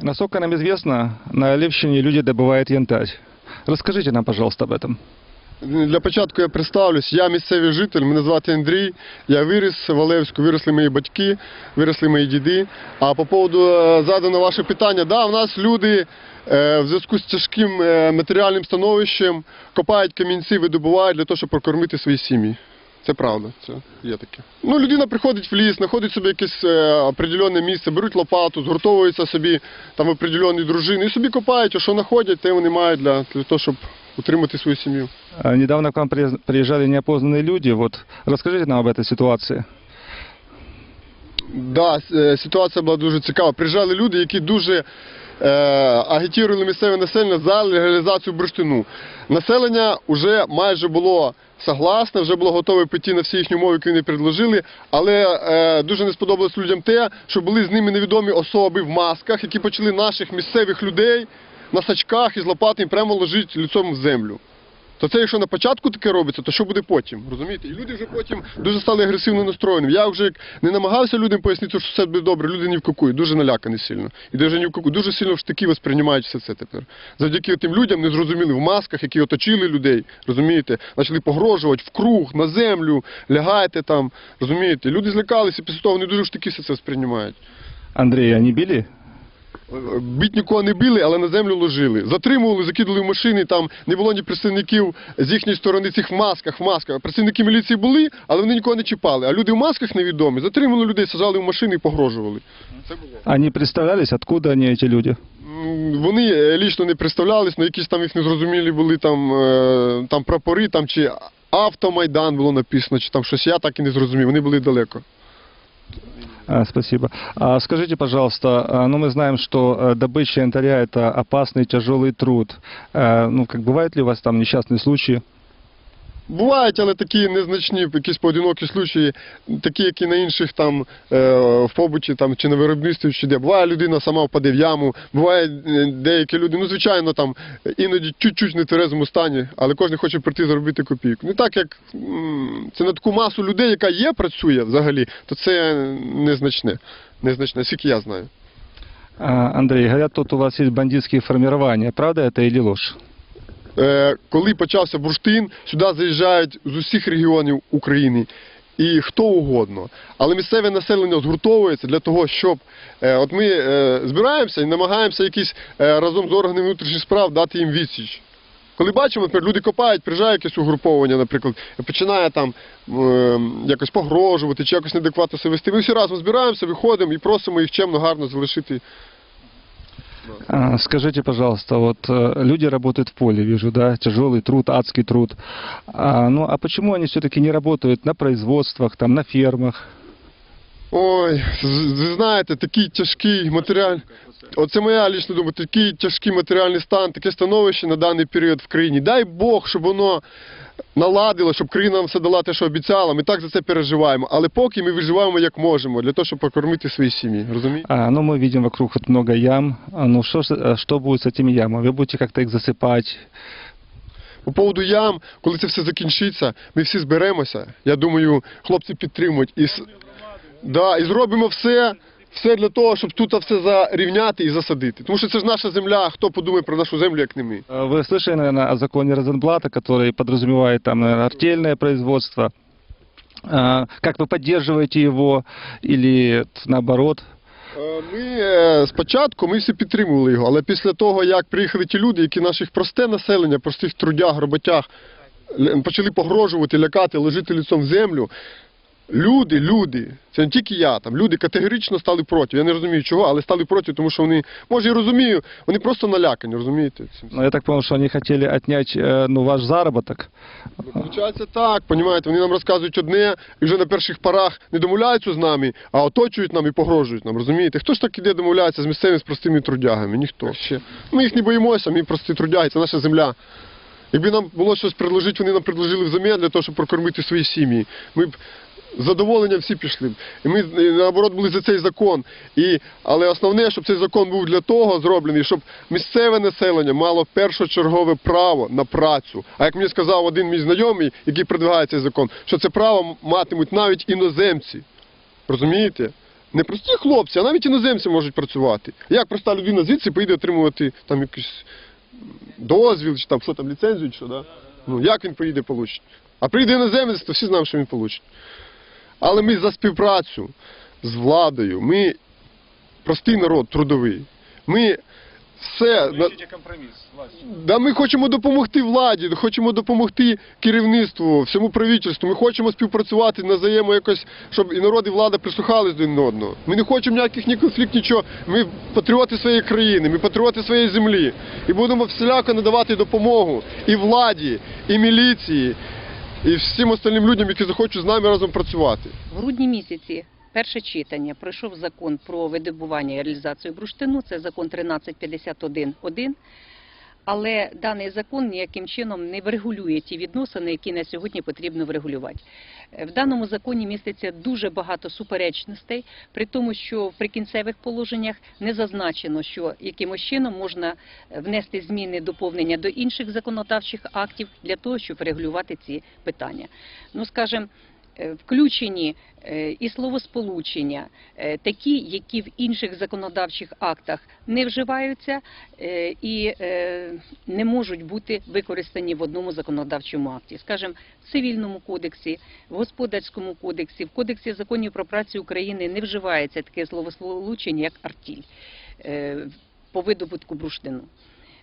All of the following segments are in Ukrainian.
Насколько нам известно, на Левщине люди добывают янтарь. Расскажите нам, пожалуйста, об этом. Для початку я представлюсь. Я місцевий житель, мене звати Андрій. Я виріс в Олевську, виросли мої батьки, виросли мої діди. А по поводу е, задано ваше питання, да, в нас люди е, в зв'язку з тяжким е, матеріальним становищем копають камінці, видобувають для того, щоб прокормити свої сім'ї. Це правда, це є таке. Ну, людина приходить в ліс, знаходить собі якесь е, определенне місце, беруть лопату, згуртовуються собі там в определенні дружини і собі копають, а що знаходять, те вони мають для, для того, щоб утримати свою сім'ю. Недавно к вам при- приезжали неопознанные люди. Вот расскажите нам об этой ситуации. Да, с- е, ситуація була дуже цікава. Приїжджали люди, які дуже е, агітували місцеве населення за легалізацію бурштину. Населення вже майже було согласне, вже було готове піти на всі їхні умови, які вони предложили, але е, дуже не сподобалось людям те, що були з ними невідомі особи в масках, які почали наших місцевих людей на сачках із лопатами прямо ложити лицом в землю. То це якщо на початку таке робиться, то що буде потім? Розумієте? І люди вже потім дуже стали агресивно настроєними. Я вже як не намагався людям пояснити, що все буде добре, люди ні в какую, дуже налякані сильно. І дуже ні в какую, дуже сильно в штики восприймають все це тепер. Завдяки тим людям не зрозуміли в масках, які оточили людей, розумієте, почали погрожувати в круг, на землю, лягайте там, розумієте. Люди злякалися, після того вони дуже в штики все це сприймають. Андрей, они били? Бить нікого не били, але на землю ложили. Затримували, закидали в машини, там не було ні представників з їхньої сторони цих в масках, в масках. Представники міліції були, але вони нікого не чіпали. А люди в масках невідомі, затримували людей, сажали в машини і погрожували. Це було. Представлялись, откуда они, эти люди? Вони лічно не представлялись, але якісь там їх незрозумілі були там, е, там прапори, там чи автомайдан було написано, чи там щось я так і не зрозумів. Вони були далеко. А, спасибо. А скажите, пожалуйста, а, ну мы знаем, что э, добыча янтаря это опасный тяжелый труд. Э, Ну, как бывают ли у вас там несчастные случаи? Бувають, але такі незначні, якісь поодинокі случаї, такі, як і на інших там е, в побуті там, чи на виробництві, чи де. Буває людина сама впаде в яму, буває е, деякі люди, ну звичайно, там іноді чуть-чуть в нетверезому стані, але кожен хоче прийти заробити копійку. Не так як це на таку масу людей, яка є, працює взагалі, то це незначне. Незначне, скільки я знаю. А, Андрей, говорят, тут у вас есть бандитские формирования. Правда это или ложь? Е, коли почався бурштин, сюди заїжджають з усіх регіонів України і хто угодно. Але місцеве населення згуртовується для того, щоб е, от ми е, збираємося і намагаємося якісь разом з органами внутрішніх справ дати їм відсіч. Коли бачимо, наприклад, люди копають, приїжджає якесь угруповання, наприклад, починає там е, якось погрожувати чи якось неадекватно себе вести. Ми всі разом збираємося, виходимо і просимо їх чемно, гарно залишити Скажите, пожалуйста, вот э, люди работают в поле, вижу, да, тяжелый труд, адский труд. А, ну, а почему они все-таки не работают на производствах, там, на фермах? Ой, ви знаєте, такий тяжкий матеріаль. Оце моя лічна думка, такий тяжкий матеріальний стан, таке становище на даний період в країні. Дай Бог, щоб воно наладило, щоб країна нам все дала те, що обіцяла. Ми так за це переживаємо. Але поки ми виживаємо як можемо, для того, щоб покормити свої сім'ї. Розумієте? А, ну, мы видим вокруг вот много ям. А, ну, что, ж- э, что будет с этими ямами? Вы будете как-то их засыпать? По поводу ям, коли це все закінчиться, ми всі зберемося. Я думаю, хлопці підтримують. І, с- да, і зробимо все, все для того, щоб тут все зарівняти і засадити. Тому що це ж наша земля, а хто подумає про нашу землю, як не ми. Э, Вы слышали, наверное, о законе Розенблата, который подразумевает там, наверное, артельное производство? А, Как вы поддерживаете его или т- наоборот? Е, Ми е, спочатку ми всі підтримували його, але після того, як приїхали ті люди, які наших просте населення, простих трудяг, роботяг, л- почали погрожувати, лякати, лежити лицом в землю. Люди, люди, це не тільки я, там люди категорично стали проти. Я не розумію чого, але стали проти, тому що вони, може, я розумію, вони просто налякані, розумієте? Ну, я так понял, что они хотели отнять э, ну, ваш заработок. Виходить так, понімаєте, вони нам розказують одне і вже на перших порах не домовляються з нами, а оточують нам і погрожують нам, розумієте? Хто ж так іде домовляється з місцевими з простими трудягами? Ніхто. Ще. Ми їх не боїмося, ми прості трудяги, це наша земля. Якби нам було щось предложити, вони нам предложили взамін для того, щоб прокормити свої сім'ї. Ми б з задоволенням всі пішли. І ми наоборот були за цей закон. І, але основне, щоб цей закон був для того зроблений, щоб місцеве населення мало першочергове право на працю. А як мені сказав один мій знайомий, який продвигає цей закон, що це право матимуть навіть іноземці. Розумієте? Не прості хлопці, а навіть іноземці можуть працювати. Як проста людина звідси поїде отримувати там якийсь дозвіл, чи там що там, ліцензію, чи що, да? Ну, як він поїде получить? А прийде іноземець, то всі знаємо, що він получить. Але ми за співпрацю з владою, ми простий народ, трудовий. Ми все. на- компромисс, Да, ми хочемо допомогти владі, хочемо допомогти керівництву, всьому правительству. Ми хочемо співпрацювати, назаємо якось, щоб і народ, і влада прислухались до один одного. Ми не хочемо ніяких ні конфліктів, нічого. Ми патріоти своєї країни, ми патріоти своєї землі. І будемо всіляко надавати допомогу і владі, і міліції, і всім остальним людям, які захочуть з нами разом працювати. В грудні місяці перше читання пройшов закон про видобування і реалізацію бурштину, це закон 1351.1. Але даний закон ніяким чином не врегулює ті відносини, які на сьогодні потрібно врегулювати. Е, В даному законі міститься дуже багато суперечностей, при тому, що в прикінцевих положеннях не зазначено, що якимось чином можна е, внести зміни доповнення до інших законодавчих актів для того, щоб регулювати ці питання. Ну, скажімо, включені е, і словосполучення, е, такі, які в інших законодавчих актах не вживаються е, і е, не можуть бути використані в одному законодавчому акті. Скажімо, в цивільному кодексі, в господарському кодексі, в кодексі законів про працю України не вживається таке словосполучення, як артіль е, по видобутку бурштину.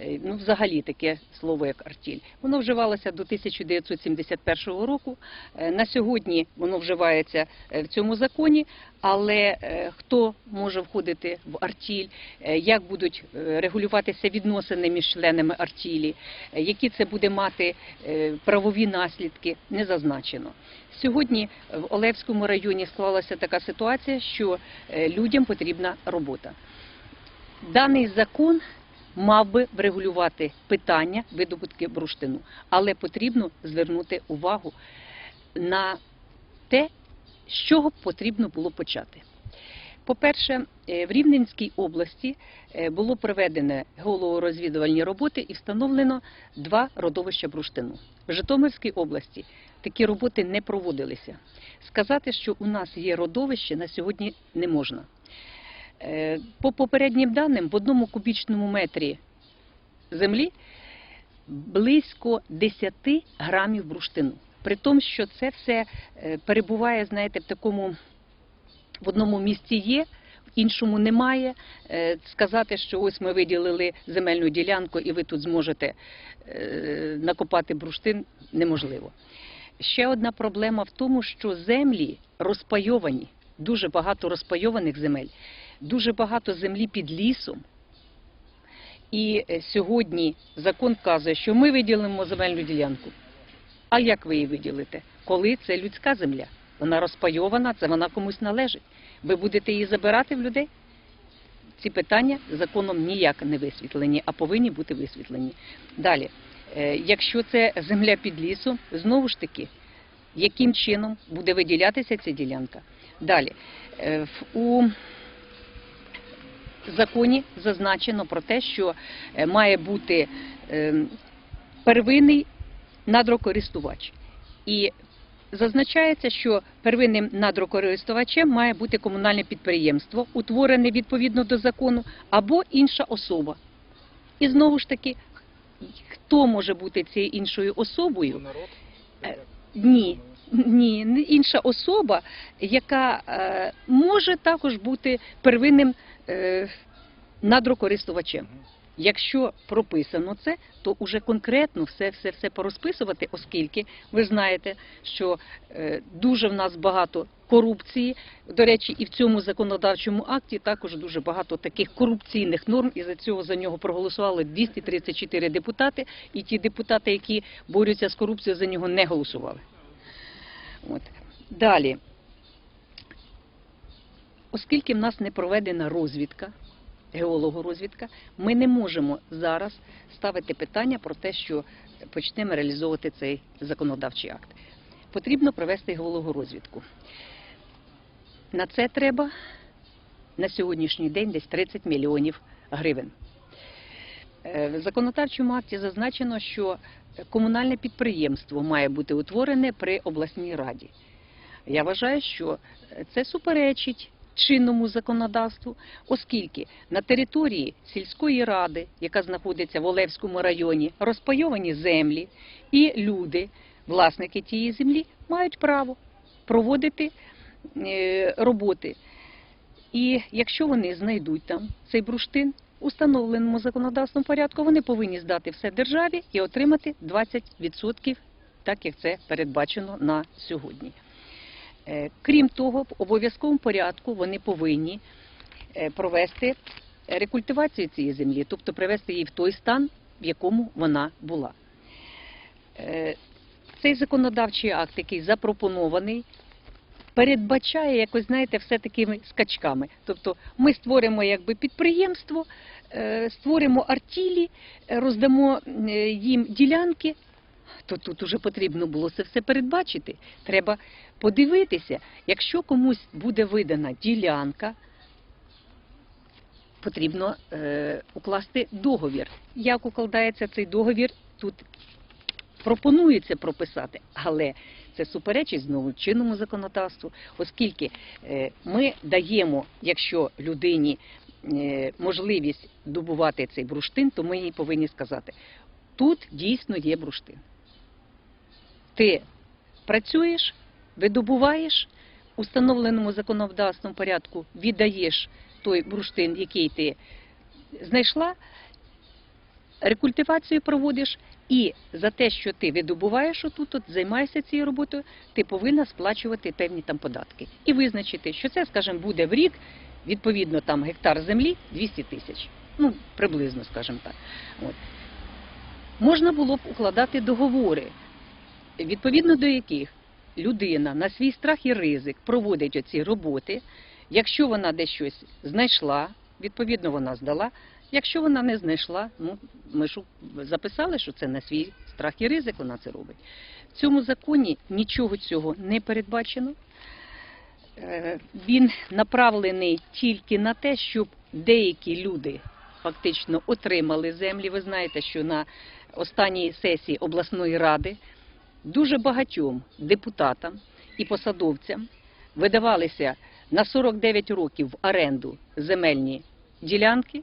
Е, Ну, взагалі таке слово як артіль. Воно вживалося до 1971 року. Е, На сьогодні воно вживається е, в цьому законі, але хто може входити в артіль, як будуть регулюватися відносини між членами артілі, які це буде мати правові наслідки, не зазначено. Сьогодні в Олевському районі склалася така ситуація, що людям потрібна робота. Даний закон мав би врегулювати питання видобутки бурштину, але потрібно звернути увагу на те, з чого потрібно було почати. По-перше, е, в Рівненській області е, було проведено геологорозвідувальні роботи і встановлено два родовища бурштину. В Житомирській області такі роботи не проводилися. Сказати, що у нас є родовище, на сьогодні не можна. Е, По попереднім даним, в одному кубічному метрі землі близько 10 грамів бурштину. При тому, що це все е, перебуває, знаєте, в такому в одному місці є, в іншому немає. Е, Сказати, що ось ми виділили земельну ділянку і ви тут зможете накопати бурштин, неможливо. Ще одна проблема в тому, що землі розпайовані, дуже багато розпайованих земель, дуже багато землі під лісом. І е, сьогодні закон вказує, що ми виділимо земельну ділянку. А як ви її виділите? Коли це людська земля? Вона розпайована, це вона комусь належить. Ви будете її забирати в людей? Ці питання законом ніяк не висвітлені, а повинні бути висвітлені. Далі, е, якщо це земля під лісом, знову ж таки, яким чином буде виділятися ця ділянка? Далі, е, в- законі зазначено про те, що е, має бути е, первинний надрокористувач. І зазначається, що первинним надрокористувачем має бути комунальне підприємство, утворене відповідно до закону, або інша особа. І знову ж таки, хто може бути цією іншою особою? Е, Ні, ні, інша особа, яка може також бути первинним надрокористувачем. Якщо прописано це, то уже конкретно все, все, все порозписувати, оскільки ви знаєте, що е, дуже в нас багато корупції. До речі, і в цьому законодавчому акті також дуже багато таких корупційних норм, і за цього за нього проголосували 234 депутати, і ті депутати, які борються з корупцією, за нього не голосували. От. Далі, оскільки в нас не проведена розвідка, геологорозвідка, ми не можемо зараз ставити питання про те, що почнемо реалізовувати цей законодавчий акт. Потрібно провести геологорозвідку. На це треба на сьогоднішній день десь 30 мільйонів гривень. Е, В законодавчому акті зазначено, що комунальне підприємство має бути утворене при обласній раді. Я вважаю, що це суперечить чинному законодавству, оскільки на території сільської ради, яка знаходиться в Олевському районі, розпайовані землі, і люди, власники тієї землі, мають право проводити е, роботи. І якщо вони знайдуть там цей бурштин у встановленому законодавством порядку, вони повинні здати все державі і отримати 20%, так як це передбачено на сьогодні. Е, Крім того, в обов'язковому порядку вони повинні е, провести рекультивацію цієї землі, тобто привести її в той стан, в якому вона була. Е, Цей законодавчий акт, який запропонований, передбачає якось, знаєте, все такими скачками. Тобто ми створимо якби підприємство, створимо артілі, роздамо їм ділянки. То тут уже потрібно було це все передбачити. Треба подивитися, якщо комусь буде видана ділянка, потрібно е, укласти договір. Як укладається цей договір, тут пропонується прописати, але це суперечить знову чинному законодавству, оскільки е, ми даємо, якщо людині е, можливість добувати цей бруштин, то ми їй повинні сказати, тут дійсно є бруштин. Ти працюєш, видобуваєш, у встановленому законодавством порядку віддаєш той бурштин, який ти знайшла, рекультивацію проводиш, і за те, що ти видобуваєш отут, от, займаєшся цією роботою, ти повинна сплачувати певні там податки. І визначити, що це, скажімо, буде в рік, відповідно, там гектар землі 200 тисяч. Ну, приблизно, скажімо так. От. Можна було б укладати договори, відповідно до яких людина на свій страх і ризик проводить оці роботи. Якщо вона десь щось знайшла, відповідно вона здала. Якщо вона не знайшла, ну ми ж записали, що це на свій страх і ризик вона це робить. В цьому законі нічого цього не передбачено. Е, Він направлений тільки на те, щоб деякі люди фактично отримали землі. Ви знаєте, що на останній сесії обласної ради дуже багатьом депутатам і посадовцям видавалися на 49 років в оренду земельні ділянки.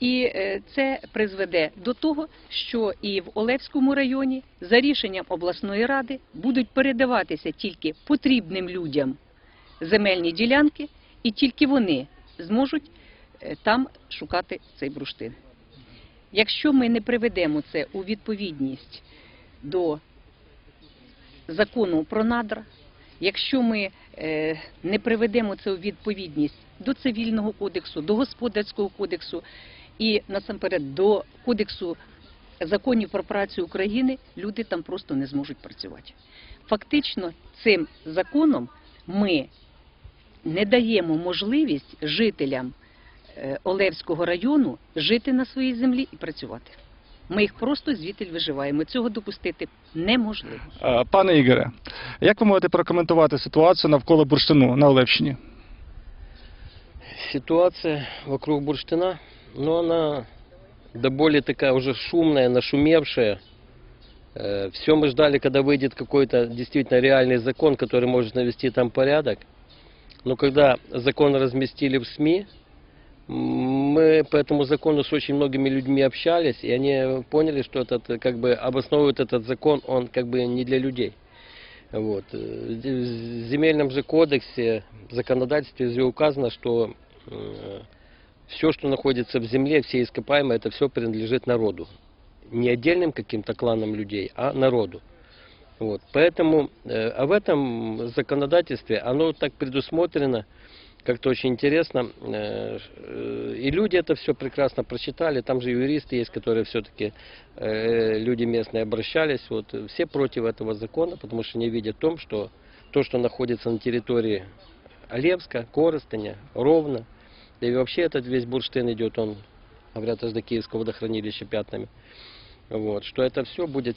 І е, це призведе до того, що і в Олевському районі за рішенням обласної ради будуть передаватися тільки потрібним людям земельні ділянки, і тільки вони зможуть е, там шукати цей бурштин. Якщо ми не приведемо це у відповідність до закону про надра, якщо ми е, не приведемо це у відповідність до цивільного кодексу, до господарського кодексу і насамперед до кодексу законів про працю України, люди там просто не зможуть працювати. Фактично, цим законом ми не даємо можливість жителям е, Олевського району жити на своїй землі і працювати. Ми їх просто звідти виживаємо. Цього допустити неможливо. Е, Пане Ігоре, як ви можете прокоментувати ситуацію навколо бурштину на Олевщині? Ситуация вокруг бурштина, но она до более такая уже шумная, нашумевшая. Все мы ждали, когда выйдет какой-то действительно реальный закон, который может навести там порядок. Но когда закон разместили в СМИ, м, Мы по этому закону с очень многими людьми общались, и они поняли, что этот, э, как бы, обосновывает этот закон, он как бы не для людей. Вот. Э, В земельном же кодексе, в законодательстве уже указано, что все, что находится в земле, все ископаемые, это все принадлежит народу. Не отдельным каким-то кланам людей, а народу. Вот. Поэтому, э, а в этом законодательстве оно так предусмотрено, как-то очень интересно. э, э, И люди это все прекрасно прочитали. Там же юристы есть, которые все-таки люди местные обращались. Вот. Все против этого закона, потому что не видят в том, что то, что находится на территории Олевска, Коростыня, Ровно, да и вообще этот весь бурштин идет, он, говорят, аж до Киевского водохранилища пятнами. Вот, что это все будет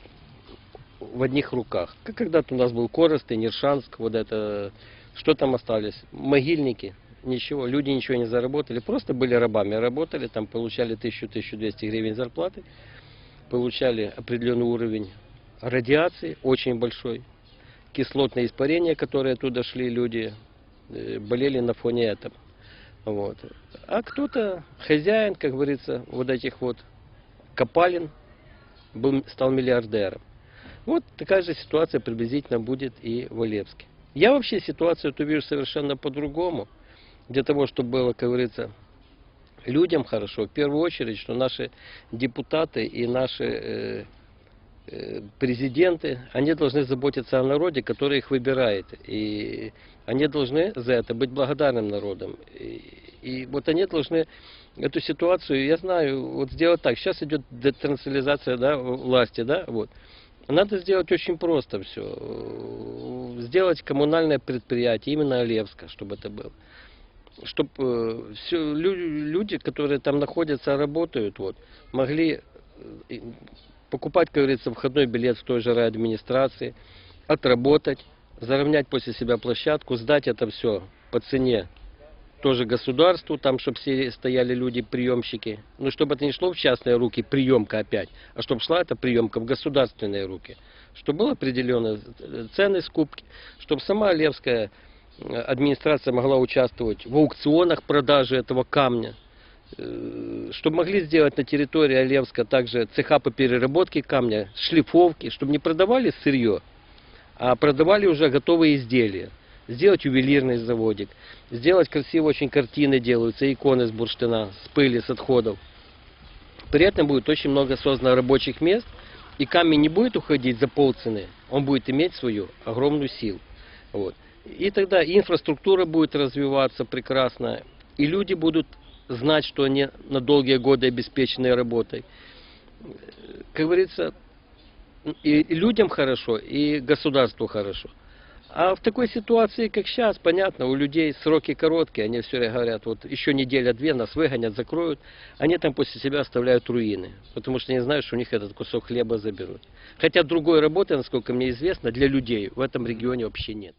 в одних руках. Как когда-то у нас был Коростынь, Иршанск, вот это, что там остались? Могильники, ничего, люди ничего не заработали, просто были рабами, работали, там получали 1000-1200 гривен зарплаты, получали определенный уровень радиации, очень большой, кислотные испарения, которые оттуда шли, люди э, болели на фоне этого. Вот. А кто-то, хозяин, как говорится, вот этих вот копалин, был, стал миллиардером. Вот такая же ситуация приблизительно будет и в Олевске. Я вообще ситуацию эту вижу совершенно по-другому. Для того, чтобы было, как говорится, людям хорошо, в первую очередь, что наши депутаты и наши э, э, президенты, они должны заботиться о народе, который их выбирает. И они должны за это быть благодарным народом. И, и вот они должны эту ситуацию, я знаю, вот сделать так. Сейчас идет децентрализация да, власти, да, вот. Надо сделать очень просто все. Сделать коммунальное предприятие, именно Олевска, чтобы это было чтобы все люди, которые там находятся, работают, вот, могли э, покупать, как говорится, входной билет в той же райадминистрации, отработать, заровнять после себя площадку, сдать это все по цене тоже государству, там, чтобы все стояли люди, приемщики. Ну, чтобы это не шло в частные руки, приемка опять, а чтобы шла эта приемка в государственные руки. Чтобы был определенные цены скупки, чтобы сама Левская администрация могла участвовать в аукционах продажи этого камня, Э, чтобы могли сделать на территории Олевска также цеха по переработке камня, шлифовки, чтобы не продавали сырье, а продавали уже готовые изделия. Сделать ювелирный заводик, сделать красиво очень картины делаются, иконы с бурштина, с пыли, с отходов. При этом будет очень много создано рабочих мест, и камень не будет уходить за полцены, он будет иметь свою огромную силу. Вот. И тогда инфраструктура будет развиваться прекрасно, и люди будут знать, что они на долгие годы обеспечены работой. Как говорится, и людям хорошо, и государству хорошо. А в такой ситуации, как сейчас, понятно, у людей сроки короткие, они все время говорят, вот еще неделя-две нас выгонят, закроют, они там после себя оставляют руины, потому что они знают, что у них этот кусок хлеба заберут. Хотя другой работы, насколько мне известно, для людей в этом регионе вообще нет.